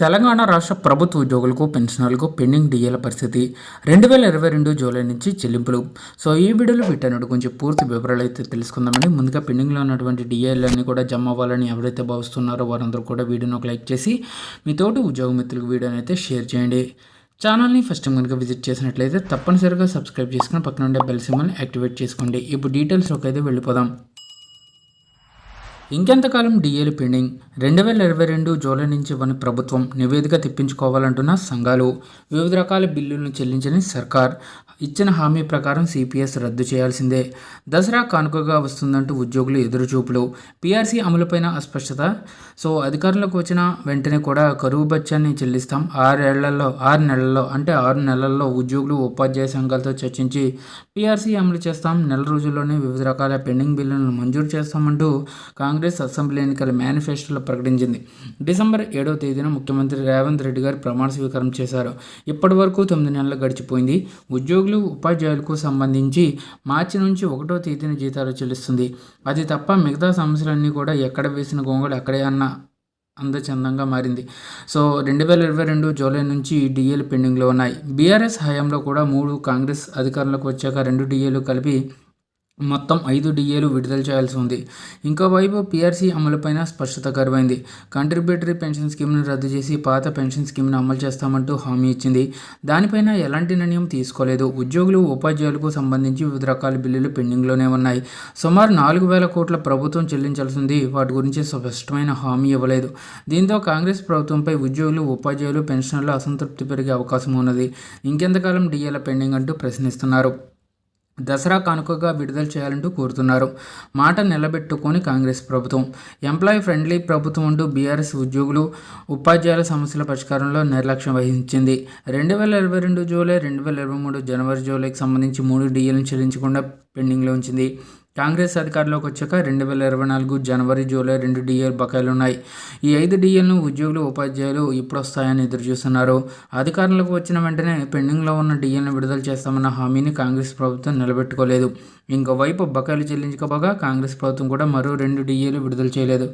తెలంగాణ రాష్ట్ర ప్రభుత్వ ఉద్యోగులకు పెన్షనర్లకు పెండింగ్ డిఏల పరిస్థితి రెండు వేల ఇరవై రెండు జూలై నుంచి చెల్లింపులు. సో ఈ వీడియోలో వీటన్నిటి గురించి పూర్తి వివరాలు అయితే తెలుసుకుందామండి. ముందుగా పెండింగ్లో ఉన్నటువంటి డిఏలన్నీ కూడా జమ అవ్వాలని ఎవరైతే భావిస్తున్నారో వారందరూ కూడా వీడియోని ఒక లైక్ చేసి మీ తోటి ఉద్యోగ మిత్రులకు వీడియోని అయితే షేర్ చేయండి. ఛానల్ని ఫస్ట్ టైం కనుక విజిట్ చేసినట్లయితే తప్పనిసరిగా సబ్స్క్రైబ్ చేసుకుని పక్కన ఉండే బెల్ సింబల్ని యాక్టివేట్ చేసుకోండి. ఇప్పుడు డీటెయిల్స్లోకి అయితే వెళ్ళిపోదాం. ఇంకెంతకాలం డిఏలు పెండింగ్? రెండు వేల ఇరవై రెండు జూలై నుంచి ఇవ్వని ప్రభుత్వం నివేదిక తెప్పించుకోవాలంటున్న సంఘాలు వివిధ రకాల బిల్లులను చెల్లించని సర్కార్ ఇచ్చిన హామీ ప్రకారం సిపిఎస్ రద్దు చేయాల్సిందే. దసరా కానుకగా వస్తుందంటూ ఉద్యోగులు ఎదురుచూపులు. పీఆర్సీ అమలుపైన అస్పష్టత. సో అధికారంలోకి వచ్చిన వెంటనే కూడా కరువు బత్యాన్ని చెల్లిస్తాం. ఆరేళ్ళలో ఆరు నెలల్లో అంటే ఆరు నెలల్లో ఉద్యోగులు ఉపాధ్యాయ సంఘాలతో చర్చించి పీఆర్సీ అమలు చేస్తాం. నెల రోజుల్లోనే వివిధ రకాల పెండింగ్ బిల్లులను మంజూరు చేస్తామంటూ కాంగ్రెస్ కాంగ్రెస్ అసెంబ్లీ ఎన్నికల మేనిఫెస్టోలో ప్రకటించింది. డిసెంబర్ ఏడవ తేదీన ముఖ్యమంత్రి రేవంత్ రెడ్డి గారు ప్రమాణ స్వీకారం చేశారు. ఇప్పటి వరకు తొమ్మిది నెలలు గడిచిపోయింది. ఉద్యోగులు ఉపాధ్యాయులకు సంబంధించి మార్చి నుంచి ఒకటో తేదీన జీతాలు చెల్లిస్తుంది. అది తప్ప మిగతా సమస్యలన్నీ కూడా ఎక్కడ వేసిన గొంగళి అక్కడే అన్న అందచందంగా మారింది. సో రెండు వేల ఇరవై రెండు జూలై నుంచి డిఏలు పెండింగ్లో ఉన్నాయి. బీఆర్ఎస్ హయాంలో కూడా మూడు కాంగ్రెస్ అధికారంలోకి వచ్చాక రెండు డిఏలు కలిపి మొత్తం ఐదు డిఏలు విడుదల చేయాల్సి ఉంది. ఇంకోవైపు పీఆర్సీ అమలుపైన స్పష్టత కరువైంది. కంట్రిబ్యూటరీ పెన్షన్ స్కీమ్ను రద్దు చేసి పాత పెన్షన్ స్కీమ్ను అమలు చేస్తామంటూ హామీ ఇచ్చింది. దానిపైన ఎలాంటి నిర్ణయం తీసుకోలేదు. ఉద్యోగులు ఉపాధ్యాయులకు సంబంధించి వివిధ రకాల బిల్లులు పెండింగ్లోనే ఉన్నాయి. సుమారు నాలుగు వేల కోట్ల ప్రభుత్వం చెల్లించాల్సింది వాటి గురించి స్పష్టమైన హామీ ఇవ్వలేదు. దీంతో కాంగ్రెస్ ప్రభుత్వంపై ఉద్యోగులు ఉపాధ్యాయులు పెన్షనర్లు అసంతృప్తి పెరిగే అవకాశం ఉన్నది. ఇంకెంతకాలం డిఏల పెండింగ్ అంటూ ప్రశ్నిస్తున్నారు. దసరా కానుకగా విడుదల చేయాలంటూ కోరుతున్నారు. మాట నిలబెట్టుకొని కాంగ్రెస్ ప్రభుత్వం. ఎంప్లాయీ ఫ్రెండ్లీ ప్రభుత్వం అంటూ బీఆర్ఎస్ ఉద్యోగులు ఉపాధ్యాయుల సమస్యల పరిష్కారంలో నిర్లక్ష్యం వహించింది. రెండు వేల ఇరవై రెండు జూలై రెండు వేల ఇరవై మూడు జనవరి జూలైకి సంబంధించి మూడు డిఏలను చెల్లించకుండా పెండింగ్లో ఉంచింది. కాంగ్రెస్ అధికారంలోకి వచ్చాక రెండు వేల ఇరవై నాలుగు జనవరి జూలై రెండు డిఎల్ బకాయిలు ఉన్నాయి ఈ ఐదు డిఎల్ను ఉద్యోగులు ఉపాధ్యాయులు ఇప్పుడు వస్తాయని ఎదురు చూస్తున్నారు అధికారంలోకి వచ్చిన వెంటనే పెండింగ్లో ఉన్న డిఎల్ను విడుదల చేస్తామన్న హామీని కాంగ్రెస్ ప్రభుత్వం నిలబెట్టుకోలేదు. ఇంకోవైపు బకాయిలు చెల్లించకపోగా కాంగ్రెస్ ప్రభుత్వం కూడా మరో రెండు డిఏలు విడుదల చేయలేదు.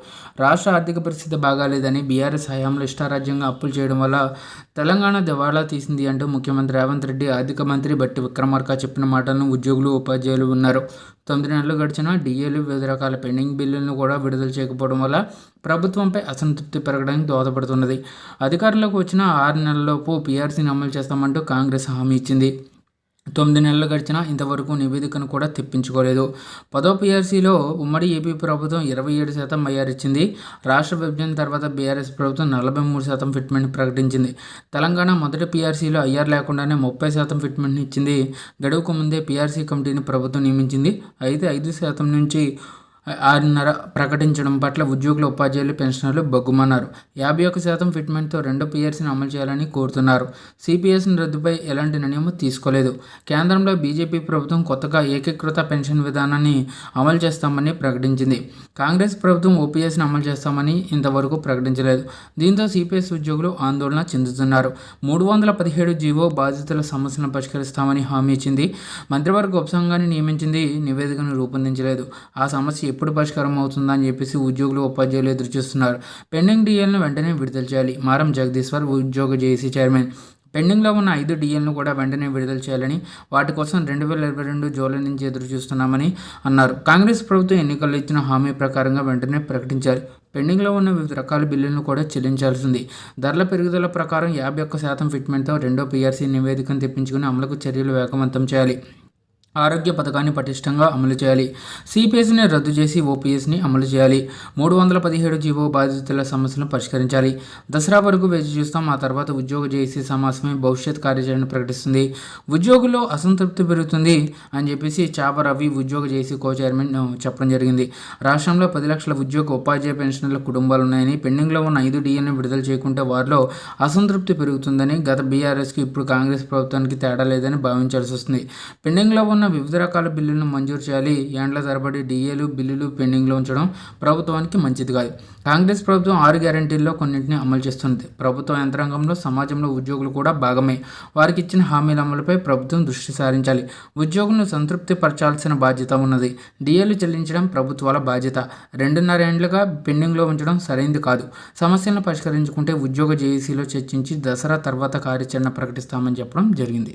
రాష్ట్ర ఆర్థిక పరిస్థితి బాగాలేదని బీఆర్ఎస్ హయాంలో ఇష్టారాజ్యంగా అప్పులు చేయడం వల్ల తెలంగాణ దివాళా తీసింది అంటూ ముఖ్యమంత్రి రేవంత్ రెడ్డి ఆర్థిక మంత్రి బట్టి విక్రమార్క చెప్పిన మాటలను ఉద్యోగులు ఉపాధ్యాయులు ఉన్నారు తొమ్మిది నెలలు గడిచిన డిఏలు వివిధ రకాల పెండింగ్ బిల్లులను కూడా విడుదల చేయకపోవడం వల్ల ప్రభుత్వంపై అసంతృప్తి పెరగడానికి దోహదపడుతున్నది. అధికారంలోకి వచ్చిన ఆరు నెలలలోపు పీఆర్సీని అమలు చేస్తామంటూ కాంగ్రెస్ హామీ ఇచ్చింది. తొమ్మిది నెలలు గడిచినా ఇంతవరకు నివేదికను కూడా తెప్పించుకోలేదు. పదో పీఆర్సీలో ఉమ్మడి ఏపీ ప్రభుత్వం ఇరవై ఏడు శాతం ఐఆర్ ఇచ్చింది. రాష్ట్ర విభజన తర్వాత బీఆర్ఎస్ ప్రభుత్వం నలభై మూడు శాతం ఫిట్మెంట్ ప్రకటించింది. తెలంగాణ మొదటి పీఆర్సీలో ఐఆర్ లేకుండానే ముప్పై శాతం ఫిట్మెంట్ ఇచ్చింది. గడువుకు ముందే పీఆర్సీ కమిటీని ప్రభుత్వం నియమించింది. అయితే ఐదు శాతం నుంచి ఆరున్నర ప్రకటించడం పట్ల ఉద్యోగులు ఉపాధ్యాయులు పెన్షనర్లు బగ్గుమన్నారు. యాభై ఒక్క శాతం ఫిట్మెంట్తో రెండో పిఆర్సీని అమలు చేయాలని కోరుతున్నారు. సిపిఎస్ని రద్దుపై ఎలాంటి నిర్ణయం తీసుకోలేదు. కేంద్రంలో బీజేపీ ప్రభుత్వం కొత్తగా ఏకీకృత పెన్షన్ విధానాన్ని అమలు చేస్తామని ప్రకటించింది. కాంగ్రెస్ ప్రభుత్వం ఓపీఎస్ని అమలు చేస్తామని ఇంతవరకు ప్రకటించలేదు. దీంతో సిపిఎస్ ఉద్యోగులు ఆందోళన చెందుతున్నారు. మూడు వందల పదిహేడు జీవో బాధితుల సమస్యలను పరిష్కరిస్తామని హామీ ఇచ్చింది. మంత్రివర్గ ఉపసంఘాన్ని నియమించింది నివేదికను రూపొందించలేదు. ఆ సమస్య ఎప్పుడు పరిష్కారం అవుతుందా అని చెప్పేసి ఉద్యోగులు ఉపాధ్యాయులు ఎదురు చూస్తున్నారు. పెండింగ్ డిఎల్ను వెంటనే విడుదల చేయాలి. మారం జగదీశ్వర్ ఉద్యోగ జేఏసీ చైర్మన్. పెండింగ్లో ఉన్న ఐదు డిఎల్ను కూడా వెంటనే విడుదల చేయాలని వాటి కోసం రెండు వేల ఇరవై రెండు జూలై నుంచి ఎదురు చూస్తున్నామని అన్నారు. కాంగ్రెస్ ప్రభుత్వం ఎన్నికల్లో ఇచ్చిన హామీ ప్రకారంగా వెంటనే ప్రకటించాలి పెండింగ్లో ఉన్న వివిధ రకాల బిల్లులను కూడా చెల్లించాల్సింది ధరల పెరుగుదల ప్రకారం యాభై ఒక్క శాతం ఫిట్మెంట్తో రెండో పీఆర్సీ నివేదికను తెప్పించుకుని అమలుకు చర్యలు వేగవంతం చేయాలి. ఆరోగ్య పథకాన్ని పటిష్టంగా అమలు చేయాలి. సిపిఎస్ని రద్దు చేసి ఓపీఎస్ని అమలు చేయాలి. మూడు వందల పదిహేడు జీవో బాధితుల సమస్యలను పరిష్కరించాలి. దసరా వరకు వేచి చూస్తాం. ఆ తర్వాత ఉద్యోగ జేఏసీ సమావేశమై భవిష్యత్ కార్యాచరణ ప్రకటిస్తుంది. ఉద్యోగుల్లో అసంతృప్తి పెరుగుతుంది అని చెప్పేసి చాప రవి ఉద్యోగ జేఏసీ కో చైర్మన్ చెప్పడం జరిగింది. రాష్ట్రంలో పది లక్షల ఉద్యోగ ఉపాధ్యాయ పెన్షన్ల కుటుంబాలు ఉన్నాయని పెండింగ్లో ఉన్న ఐదు డిఎల్ని విడుదల చేయకుంటే వారిలో అసంతృప్తి పెరుగుతుందని గత బీఆర్ఎస్కి ఇప్పుడు కాంగ్రెస్ ప్రభుత్వానికి తేడా లేదని భావించాల్సి వస్తుంది. పెండింగ్లో ఉన్న ఉన్న వివిధ రకాల బిల్లులను మంజూరు చేయాలి. ఏండ్ల తరబడి డిఏలు బిల్లులు పెండింగ్లో ఉంచడం ప్రభుత్వానికి మంచిది కాదు. కాంగ్రెస్ ప్రభుత్వం ఆరు గ్యారంటీల్లో కొన్నింటిని అమలు చేస్తుంది ప్రభుత్వ యంత్రాంగంలో సమాజంలో ఉద్యోగులు కూడా భాగమే. వారికి ఇచ్చిన హామీల అమలుపై ప్రభుత్వం దృష్టి సారించాలి. ఉద్యోగులను సంతృప్తి పరచాల్సిన బాధ్యత ఉన్నది. డిఏలు చెల్లించడం ప్రభుత్వాల బాధ్యత. రెండున్నర ఏండ్లుగా పెండింగ్లో ఉంచడం సరైంది కాదు. సమస్యలను పరిష్కరించుకుంటే ఉద్యోగ జేఏసీలో చర్చించి దసరా తర్వాత కార్యాచరణ ప్రకటిస్తామని చెప్పడం జరిగింది.